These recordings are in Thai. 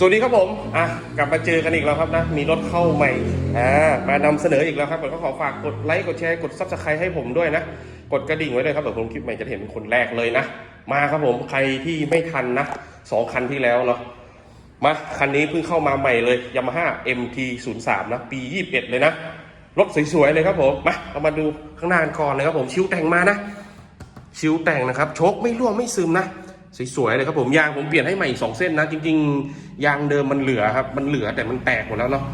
สวัสดีครับผมอะกลับมาเจอกันอีกแล้วครับนะ มีรถเข้าใหม่อ่ามานำเสนออีกแล้วครับผมก็ขอฝากกดไลค์กดแชร์กดซับสไครต์ให้ผมด้วยนะ กดกระดิ่งไว้เลยครับเดี๋ยวผมคลิปใหม่จะได้เห็นเป็นคนแรกเลยนะ มาครับผมใครที่ไม่ทันนะสองคันที่แล้วเนาะมาคันนี้เพิ่งเข้ามาใหม่เลย Yamaha MT 0 3 นะปี 21 เลยนะ รถสวยๆเลยครับผมมาเอามาดูข้างหน้ากันก่อนเลยครับผมชิวแต่งมานะ ชิวแต่งนะครับโชคไม่ร่วงไม่ซึมนะสวยๆเลยครับผมยางผมเปลี่ยนให้ใหม่อีกสองเส้นนะ จริง ๆ ยางเดิมมันเหลือครับ มันเหลือแต่มันแตกหมดแล้วเนาะ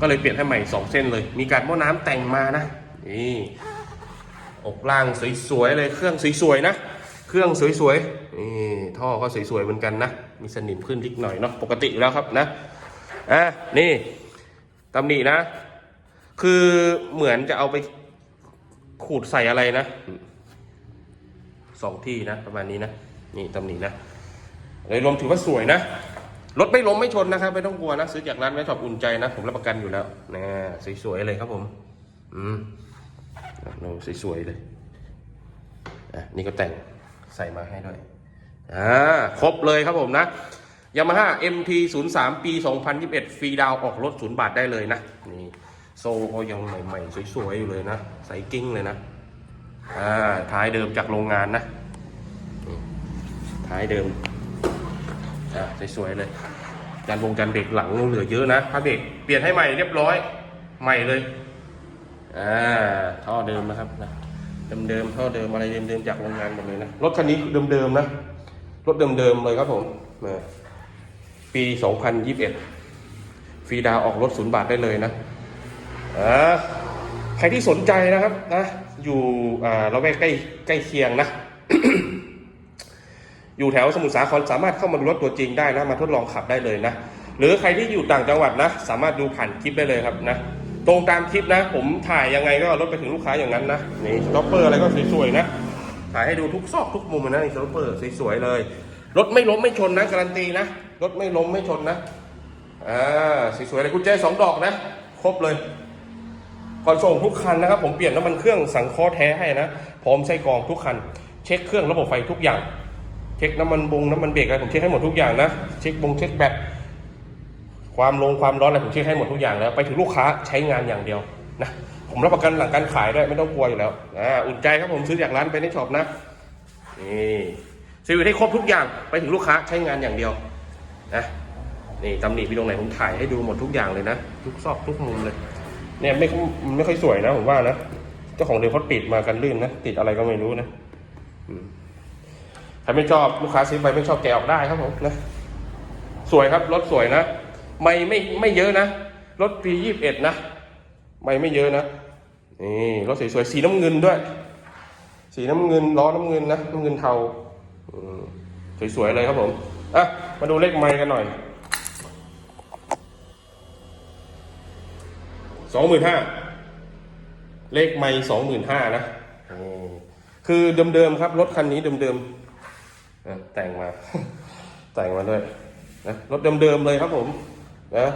ก็เลยเปลี่ยนให้ใหม่สองเส้นเลย มีการหม้อน้ำแต่งมานะนี่อกล่างสวยๆเลยเครื่องสวยๆนะ เครื่องสวยๆนี่ท่อก็สวยๆเหมือนกันนะ มีสนิมขึ้นนิดหน่อยเนาะปกติแล้วครับนะอะนี่ตำหนินะ คือเหมือนจะเอาไปขูดใส่อะไรนะสองที่นะประมาณนี้นะนี่ตำหนินะเลยรวมถือว่าสวยนะ รถไม่ล้มไม่ชนนะครับ ไม่ต้องกลัวนะ ซื้อจากร้านไว้ชอบอุ่นใจนะ ผมรับประกันอยู่แล้วนะสวยๆเลยครับผม อืมเราสวยๆเลยอะนี่ก็แต่งใส่มาให้ด้วยอ่าครบเลยครับผมนะยามาฮ่า MT 0 3ปี 2021 ฟรีดาวออกรถศูนย์บาทได้เลยนะ นี่โซ่ก็ยังใหม่ๆ สวยๆ อยู่เลยนะ ใส่กิ้งเลยนะ อ่า ท้ายเดิมจากโรงงานนะ ท้ายเดิม อ่าสวยๆเลยจานวงจานเบรกหลังเหลือเยอะนะพาเบรกเปลี่ยนให้ใหม่เรียบร้อย ใหม่เลยอ่าท่อเดิมนะครับนะเดิมๆท่อเดิมอะไรเดิมๆจากโรงงานหมดเลยนะรถคันนี้เดิมๆนะรถเดิมๆเลยครับผมมาปี 2021ฟรีดาวน์ออกรถศูนย์บาทได้เลยนะอ่าใครที่สนใจนะครับนะอยู่อ่าเราแวกใกล้ใกล้เคียงนะ อยู่แถวสมุทรสาครสามารถเข้ามาดูรถตัวจริงได้นะ มาทดลองขับได้เลยนะ หรือใครที่อยู่ต่างจังหวัดนะ สามารถดูผ่านคลิปได้เลยครับนะ ตรงตามคลิปนะ ผมถ่ายยังไงก็รถไปถึงลูกค้าอย่างนั้นนะนี่สต็อปเปอร์อะไรก็สวยๆนะ ถ่ายให้ดูทุกซอกทุกมุมนะนี่สต็อปเปอร์สวยๆเลย รถไม่ล้มไม่ชนนะการันตีนะ รถไม่ล้มไม่ชนนะ อ่าสวยๆเลยกุญแจสองดอกนะ ครบเลยก่อนส่งทุกคันนะครับผมเปลี่ยนน้ำมันเครื่องสังเคราะห์แท้ให้นะพร้อมใช้กรองทุกคัน เช็คเครื่องระบบไฟทุกอย่าง เช็คน้ำมันบงน้ำมันเบรกอะไรผมเช็คให้หมดทุกอย่างนะเช็คบงเช็คแบตความลงความร้อนอะไรผมเช็คให้หมดทุกอย่างแล้วไปถึงลูกค้าใช้งานอย่างเดียวนะผมรับประกันหลังการขายด้วยไม่ต้องกลัวอยู่แล้วอ่าอุ่นใจครับผมซื้อจากร้านไปในช็อปนะนี่ซื้อให้ครบทุกอย่างไปถึงลูกค้าใช้งานอย่างเดียวนะนี่ตำหนิพี่ตรงไหนผมถ่ายให้ดูหมดทุกอย่างเลยนะ ทุกซอกทุกมุมเลย เนี่ยไม่ไม่ค่อยสวยนะผมว่านะเจ้าของเดิมเขาติดมากันลื่นนะติดอะไรก็ไม่รู้นะอืม ครไม่ชอบลูกค้าซื้อไปไม่ชอบแกะออกได้ครับผมนะสวยครับรถสวยนะไม่ไม่ไม่เยอะนะรถปียี่สิบเอ็ดนะไม่ไม่เยอะนะนี่รถสวยๆสีน้ำเงินด้วย สีน้ำเงินล้อน้ำเงินนะน้ำเงินเทาอืมสวยๆเลยครับผมอะมาดูเลขไมค์กันหน่อยสองหมื่นห้าเลขไม่สองหมื่นห้านะคือเดิมๆครับรถคันนี้เดิมๆ แต่งมา แต่งมาด้วยนะรถเดิมๆเลยครับผมนะ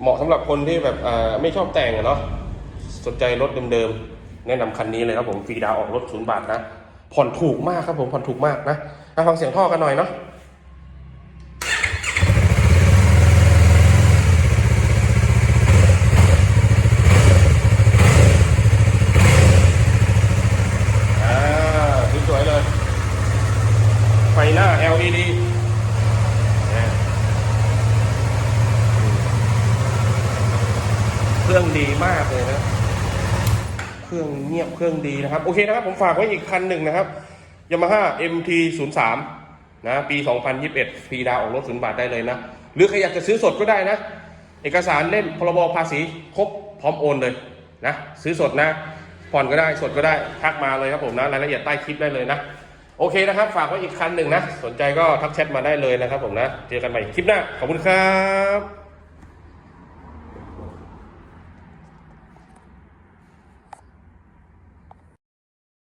เหมาะสำหรับคนที่แบบอ่าไม่ชอบแต่งอะเนาะสนใจรถเดิมๆแนะนำคันนี้เลยครับผมฟรีดาวออกรถศูนย์บาทนะผ่อนถูกมากครับผมผ่อนถูกมากนะมาฟังเสียงท่อกันหน่อยเนาะ อ่าสวยๆเลย ไฟหน้า LED เครื่องดีมากเลยนะ เครื่องเงียบเครื่องดีนะครับ โอเคนะครับ ผมฝากไว้อีกคันหนึ่งนะครับ Yamaha MT 0 3นะปี 2021ฟรีดาวออกรถศูนย์บาทได้เลยนะ หรือใครอยากจะซื้อสดก็ได้นะ เอกสารเล่มพรบภาษีครบพร้อมโอนเลยนะ ซื้อสดนะผ่อนก็ได้สดก็ได้ทักมาเลยครับผมนะรายละเอียดใต้คลิปได้เลยนะ โอเคนะครับ ฝากไว้อีกคันหนึ่งนะ สนใจก็ทักแชทมาได้เลยนะครับผมนะ เจอกันใหม่คลิปหน้า ขอบคุณครับ